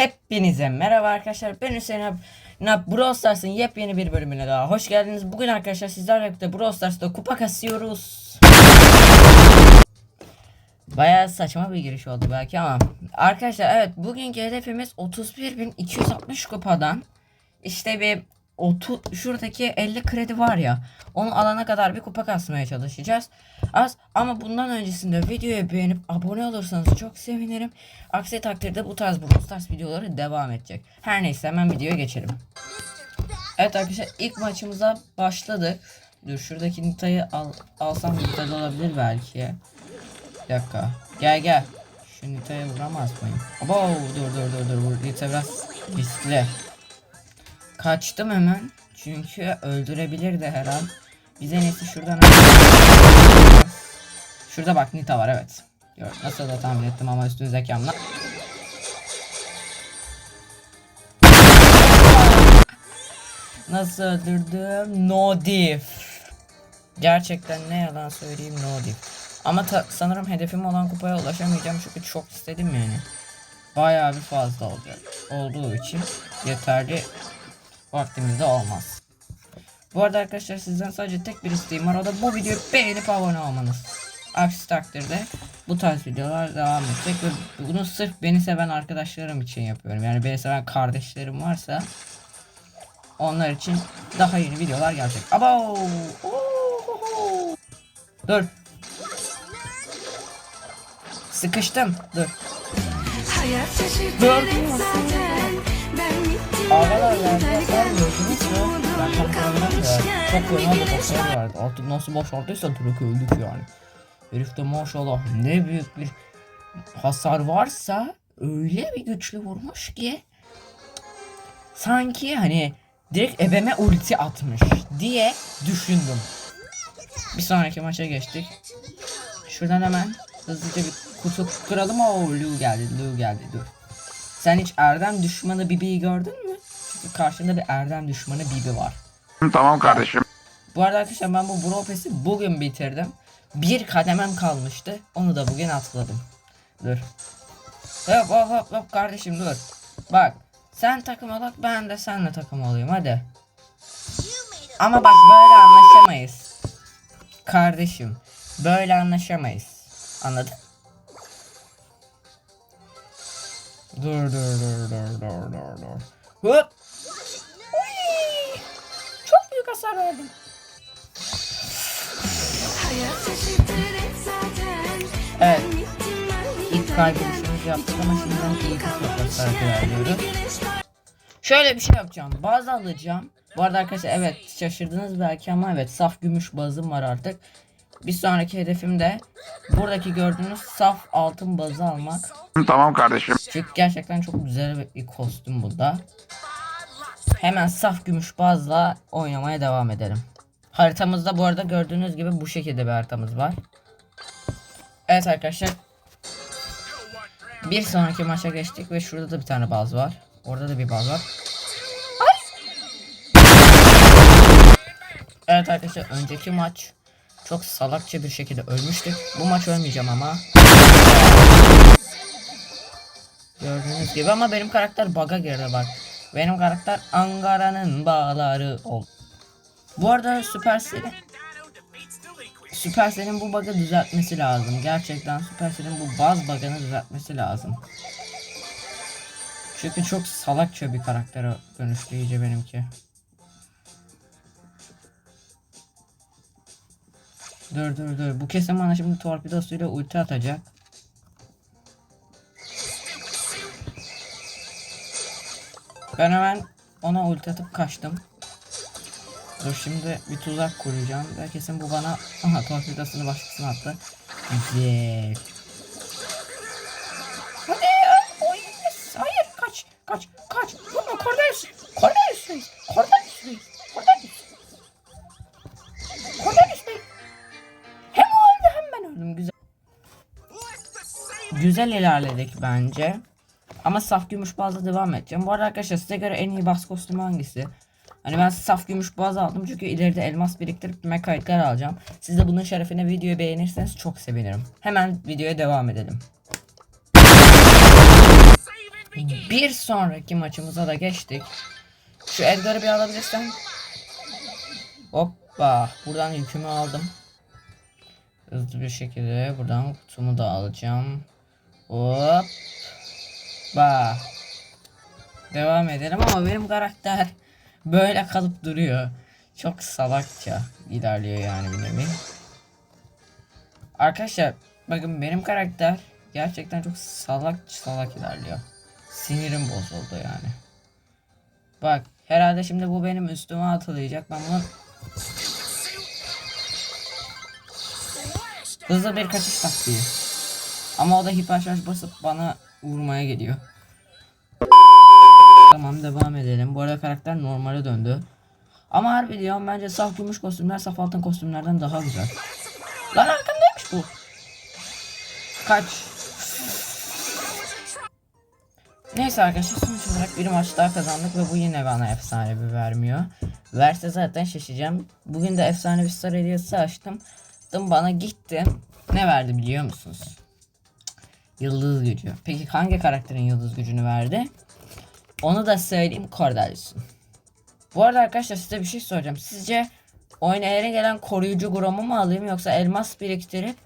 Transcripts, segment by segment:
Hepinize merhaba arkadaşlar. Ben Hüseyin Ab Nap Brawl Stars'ın yepyeni bir bölümüne daha hoş geldiniz. Bugün arkadaşlar sizlerle birlikte Brawl Stars'ta kupa kasıyoruz. Bayağı saçma bir giriş oldu belki ama arkadaşlar evet bugünkü hedefimiz 31.260 kupadan işte bir 30 şuradaki 50 kredi var ya onu alana kadar bir kupa kasmaya çalışacağız. Az ama bundan öncesinde videoyu beğenip abone olursanız çok sevinirim. Aksi takdirde bu tarz Brawl Stars videoları devam edecek. Her neyse hemen videoya geçelim. Evet arkadaşlar ilk maçımıza başladık. Dur şuradaki Nita'yı al, alsam Nita'da olabilir belki. Bir dakika. Gel gel. Şu Nita'ya vuramaz mıyım? Abo dur dur dur dur. Bu Nita biraz riskli. Kaçtım hemen. Çünkü öldürebilirdi her an. Biz en iyisi şuradan... Şurada bak Nita var evet. Nasıl da tahmin ettim ama üstün zekamla. Nasıl öldürdüm? No diff. Gerçekten ne yalan söyleyeyim no diff. Ama sanırım hedefim olan kupaya ulaşamayacağım çünkü çok istedim yani. Bayağı bir fazla olacak. Olduğu için yeterli vaktimizde olmaz. Bu arada arkadaşlar sizden sadece tek bir isteğim var o da bu videoyu beğenip abone olmanız. Aksi takdirde bu tarz videolar devam edecek ve bunu sırf beni seven arkadaşlarım için yapıyorum. Yani beni seven kardeşlerim varsa onlar için daha yeni videolar gelecek. Abo! Dur. Sıkıştım. Dur. Hayat Gördün Ağlar umudum Ben tam kalmamış ya. Çok bir güneş hasar verdi. Artık nasıl başardıysa Drake öldük yani. Herifte maşallah ne büyük bir hasar varsa öyle bir güçlü vurmuş ki sanki hani direkt ebeme ulti atmış diye düşündüm. Bir sonraki maça geçtik. Şuradan hemen hızlıca bir kutu kıralım. Oo Lu geldi, Lu geldi. Dur. Sen hiç Erdem düşmanı Bibi'yi gördün mü? Karşında bir Erdem düşmanı Bibi var. Tamam kardeşim. Bu arada arkadaşlar ben bu Brawl Pass'i bugün bitirdim. Bir kademem kalmıştı. Onu da bugün atladım. Dur. Hop hop hop hop kardeşim dur. Bak sen takım ol ben de seninle takım olayım hadi. Ama bak böyle anlaşamayız. Kardeşim böyle anlaşamayız. Anladın? Dur dur dur dur dur dur dur. Hop. Şaşırtır zaten Evet. İlk kaybedişimizi yaptık ama şimdiden iyi kalmamış toprak kendimi veriyoruz. Şöyle bir şey yapacağım. Baz alacağım. Bu arada arkadaşlar evet şaşırdınız belki ama evet saf gümüş bazım var artık. Bir sonraki hedefim de buradaki gördüğünüz saf altın bazı almak. Tamam kardeşim. Çünkü gerçekten çok güzel bir- bir kostüm bu da. Hemen saf gümüş bazla oynamaya devam edelim. Haritamızda bu arada gördüğünüz gibi bu şekilde bir haritamız var. Evet arkadaşlar. Bir sonraki maça geçtik ve şurada da bir tane baz var. Orada da bir baz var. Evet arkadaşlar önceki maç çok salakça bir şekilde ölmüştük. Bu maç ölmeyeceğim ama. Gördüğünüz gibi ama benim karakter baga girdi bak. Benim karakter Angara'nın bağları oldu. Bu arada Supercell'in Supercell'in bu bug'ı düzeltmesi lazım. Gerçekten Supercell'in bu baz bug'ını düzeltmesi lazım. Çünkü çok salakça bir karaktere dönüştü iyice benimki. Dur dur dur. Bu kesin bana şimdi torpidosuyla ulti atacak. Ben hemen ona ulti atıp kaçtım. Dur şimdi bir tuzak kuracağım. Ve kesin bu bana... Aha torpidosunu başkasına attı. Güzel. Hadi öl. Hayır kaç. Kaç. Kaç. Vurma Cornelius. Cornelius Reis. Cornelius Bey. Hem o hem ben. Güzel. Güzel ilerledik bence. Ama saf gümüş bazla devam edeceğim. Bu arada arkadaşlar size göre en iyi bas kostümü hangisi? Hani ben saf gümüş baz aldım çünkü ileride elmas biriktirip Edgar alacağım. Siz de bunun şerefine videoyu beğenirseniz çok sevinirim. Hemen videoya devam edelim. Bir sonraki maçımıza da geçtik. Şu Edgar'ı bir alabilirsen. Hoppa. Buradan yükümü aldım. Hızlı bir şekilde buradan kutumu da alacağım. Hop. Ba. Devam edelim ama benim karakter böyle kalıp duruyor. Çok salakça ilerliyor yani bir nevi. Arkadaşlar bakın benim karakter gerçekten çok salak salak ilerliyor. Sinirim bozuldu yani. Bak herhalde şimdi bu benim üstüme atılacak. Ben bunu hızlı bir kaçış taktiği. Ama o da hiper basıp bana vurmaya geliyor. Tamam devam edelim. Bu arada karakter normale döndü. Ama harbi diyorum bence saf gümüş kostümler saf altın kostümlerden daha güzel. Lan arkamdaymış bu. Kaç. Neyse arkadaşlar sonuç olarak bir maç daha kazandık ve bu yine bana efsane bir vermiyor. Verse zaten şaşacağım. Bugün de efsane bir star hediyesi açtım. Bana gitti. Ne verdi biliyor musunuz? Yıldız gücü. Peki hangi karakterin yıldız gücünü verdi? Onu da söyleyeyim Cordelius'un. Bu arada arkadaşlar size bir şey soracağım. Sizce oyuna yeni gelen koruyucu gromu mu alayım yoksa elmas biriktirip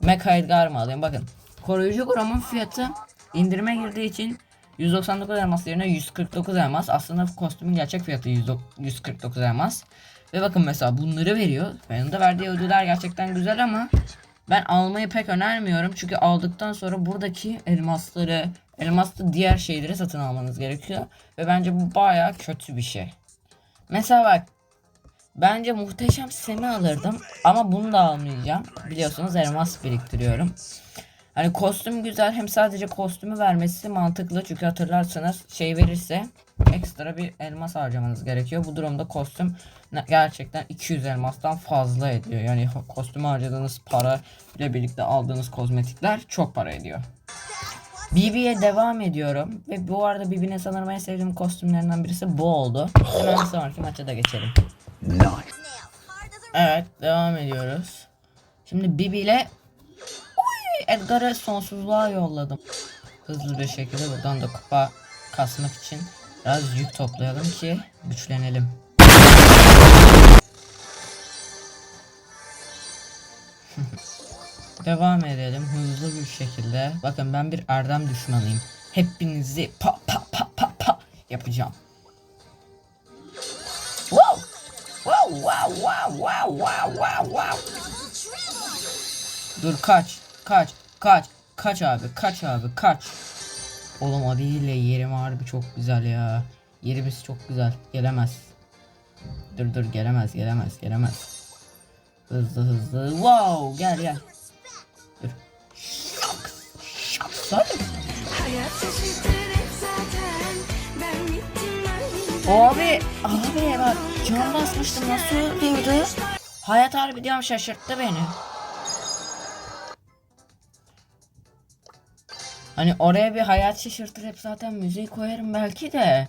Mecha mı alayım? Bakın koruyucu gromun fiyatı indirime girdiği için 199 elmas yerine 149 elmas. Aslında kostümün gerçek fiyatı 100 149 elmas. Ve bakın mesela bunları veriyor. De verdiği ödüller gerçekten güzel ama ben almayı pek önermiyorum. Çünkü aldıktan sonra buradaki elmasları, elmaslı diğer şeyleri satın almanız gerekiyor. Ve bence bu baya kötü bir şey. Mesela bak Bence muhteşem semi alırdım ama bunu da almayacağım. Biliyorsunuz elmas biriktiriyorum. Hani kostüm güzel hem sadece kostümü vermesi mantıklı çünkü hatırlarsanız şey verirse ekstra bir elmas harcamanız gerekiyor. Bu durumda kostüm gerçekten 200 elmastan fazla ediyor. Yani kostüme harcadığınız para ile birlikte aldığınız kozmetikler çok para ediyor. BB'ye devam ediyorum ve bu arada BB'nin sanırım en sevdiğim kostümlerinden birisi bu oldu. Hemen sonraki maça da geçelim. Evet devam ediyoruz. Şimdi Bibi ile Edgar'ı sonsuzluğa yolladım. Hızlı bir şekilde buradan da kupa kasmak için biraz yük toplayalım ki güçlenelim. Devam edelim hızlı bir şekilde. Bakın ben bir Erdem düşmanıyım. Hepinizi pa pa pa pa pa yapacağım. Wow! Wow wow wow wow wow wow wow. Dur kaç kaç kaç kaç abi kaç abi kaç. Oğlum o değil de yerim harbi çok güzel ya. Yerimiz çok güzel. Gelemez. Dur dur gelemez gelemez gelemez. Hızlı hızlı. Wow gel gel. Dur. Şak şak Abi abi bak can basmıştım nasıl öldürdü? Hayat harbi diyorum şaşırttı beni. Hani oraya bir hayat şaşırtır hep zaten müziği koyarım belki de.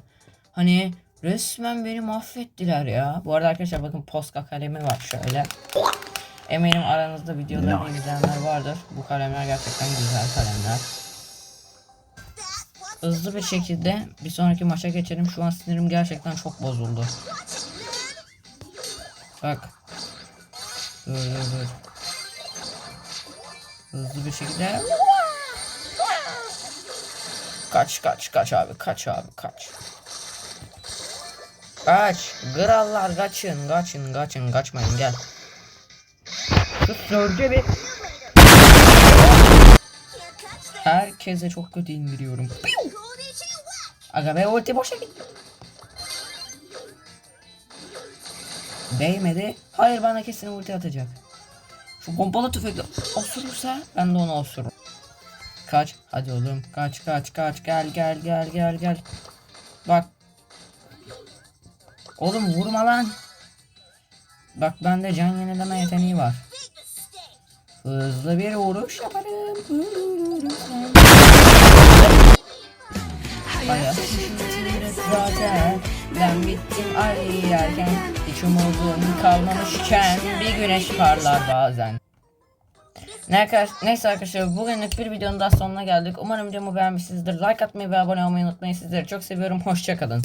Hani resmen beni mahvettiler ya. Bu arada arkadaşlar bakın Posca kalemi var şöyle. Eminim aranızda videolarını izleyenler vardır. Bu kalemler gerçekten güzel kalemler. Hızlı bir şekilde bir sonraki maça geçelim. Şu an sinirim gerçekten çok bozuldu. Bak. Dur dur dur. Hızlı bir şekilde. Kaç kaç kaç abi kaç abi kaç. Kaç. Krallar kaçın kaçın kaçın kaçmayın gel. Şu sörce bir. Herkese çok kötü indiriyorum. Aga be ulti boşa gitti. Değmedi. Hayır bana kesin ulti atacak. Şu pompalı tüfekle osurursa ben de onu osururum. Kaç. Hadi oğlum. Kaç kaç kaç. Gel gel gel gel gel. Bak. Oğlum vurma lan. Bak bende can yenileme yeteneği var. Hızlı bir vuruş yaparım. Ben bittim ay yerken Hiç umudum kalmamışken Bir güneş parlar bazen Neyse arkadaşlar bugünlük bir videonun daha sonuna geldik. Umarım videomu beğenmişsinizdir. Like atmayı ve abone olmayı unutmayın. Sizleri çok seviyorum. Hoşçakalın.